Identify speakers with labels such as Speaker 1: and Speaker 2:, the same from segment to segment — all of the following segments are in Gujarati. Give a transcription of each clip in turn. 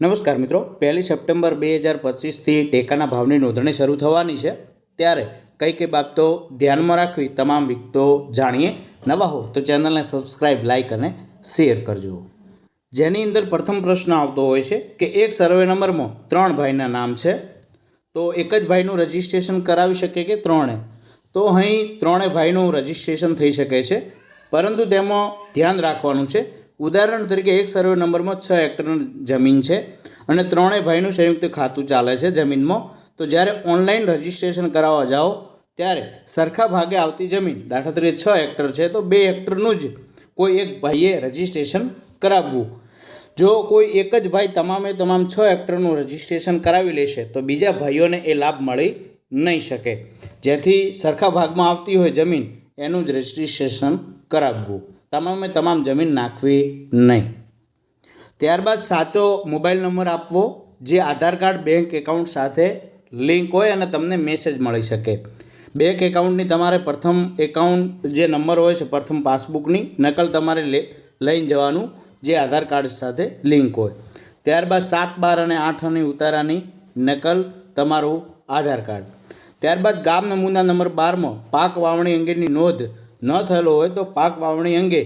Speaker 1: નમસ્કાર મિત્રો, પહેલી સપ્ટેમ્બર બે હજાર પચીસથી ટેકાના ભાવની નોંધણી શરૂ થવાની છે. ત્યારે કઈ કઈ બાબતો ધ્યાનમાં રાખવી તમામ વિગતો જાણીએ. નવા હો તો ચેનલને સબસ્ક્રાઇબ, લાઇક અને શેર કરજો. જેની અંદર પ્રથમ પ્રશ્ન આવતો હોય છે કે એક સર્વે નંબરમાં ત્રણ ભાઈના નામ છે. તો એક જ ભાઈનું રજિસ્ટ્રેશન કરાવી શકે કે ત્રણે? તો અહીં ત્રણે ભાઈનું રજિસ્ટ્રેશન થઈ શકે છે. પરંતુ તેમાં ધ્યાન રાખવાનું છે ઉદાહરણ તરીકે એક સર્વે નંબરમાં છ હેક્ટરની જમીન છે અને ત્રણેય ભાઈનું સંયુક્ત ખાતું ચાલે છે જમીનમાં. તો જ્યારે ઓનલાઈન રજિસ્ટ્રેશન કરાવવા જાઓ, ત્યારે સરખા ભાગે આવતી જમીન દાખલા તરીકે છ હેક્ટર છે, તો બે હેક્ટરનું જ કોઈ એક ભાઈએ રજિસ્ટ્રેશન કરાવવું. જો કોઈ એક જ ભાઈ તમામે તમામ છ હેક્ટરનું રજિસ્ટ્રેશન કરાવી લેશે, તો બીજા ભાઈઓને એ લાભ મળી નહીં શકે. જેથી સરખા ભાગમાં આવતી હોય જમીન એનું જ રજિસ્ટ્રેશન કરાવવું. તમામે તમામ જમીન નાખવી નહીં. ત્યારબાદ સાચો મોબાઈલ નંબર આપવો, જે આધાર કાર્ડ, બેંક એકાઉન્ટ સાથે લિંક હોય અને તમને મેસેજ મળી શકે. બેંક એકાઉન્ટની તમારે પ્રથમ એકાઉન્ટ જે નંબર હોય છે, પ્રથમ પાસબુકની, નકલ તમારે લે, લઈને જવાનું, જે આધાર કાર્ડ સાથે લિંક હોય. ત્યારબાદ સાત, બાર અને આઠ અને ઉતારાની નકલ તમારું આધાર કાર્ડ. ત્યારબાદ ગામ નમૂના નંબર બારમાં પાક વાવણી અંગેની નોંધ ન થયેલો હોય તો પાક વાવણી અંગે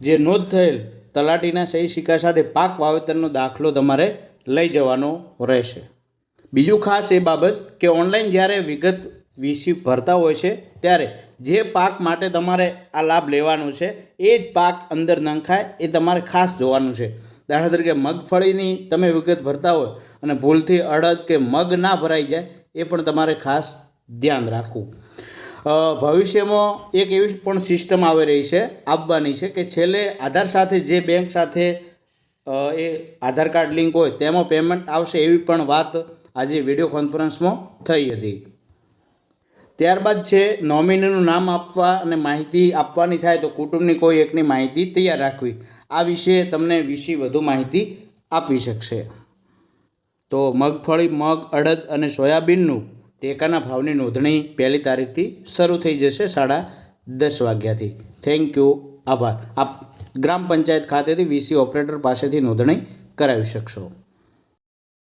Speaker 1: જે નોંધ થયેલ તલાટીના સહી સિક્કા સાથે પાક વાવેતરનો દાખલો તમારે લઈ જવાનો રહેશે. બીજું ખાસ એ બાબત કે ઓનલાઈન જ્યારે વિગત વીસી ભરતા હોય છે, ત્યારે જે પાક માટે તમારે આ લાભ લેવાનો છે, એ જ પાક અંદર નંખાય, એ તમારે ખાસ જોવાનું છે. દાખલા તરીકે મગફળીની તમે વિગત ભરતા હોય અને ભૂલથી અડદ કે મગ ના ભરાઈ જાય, એ પણ તમારે ખાસ ધ્યાન રાખવું. ભવિષ્યમાં એક એવી પણ સિસ્ટમ આવી રહી છે આવવાની છે કે છેલ્લે આધાર સાથે જે બેંક સાથે એ આધાર કાર્ડ લિંક હોય તેમાં પેમેન્ટ આવશે એવી પણ વાત આજે વીડિયો કોન્ફરન્સમાં થઈ હતી. ત્યારબાદ છે નોમિનીનું નામ આપવા અને માહિતી આપવાની થાય તો કુટુંબની કોઈ એકની માહિતી તૈયાર રાખવી. આ વિશે તમને વિશે વધુ માહિતી આપી શકશે. તો મગફળી, મગ, અડદ અને સોયાબીનનું ટેકાના ભાવની નોંધણી પહેલી તારીખથી શરૂ થઈ જશે સાડા દસ વાગ્યાથી. થેન્ક યુ આભાર. આપ ગ્રામ પંચાયત ખાતેથી વીસી ઓપરેટર પાસેથી નોંધણી કરાવી શકશો.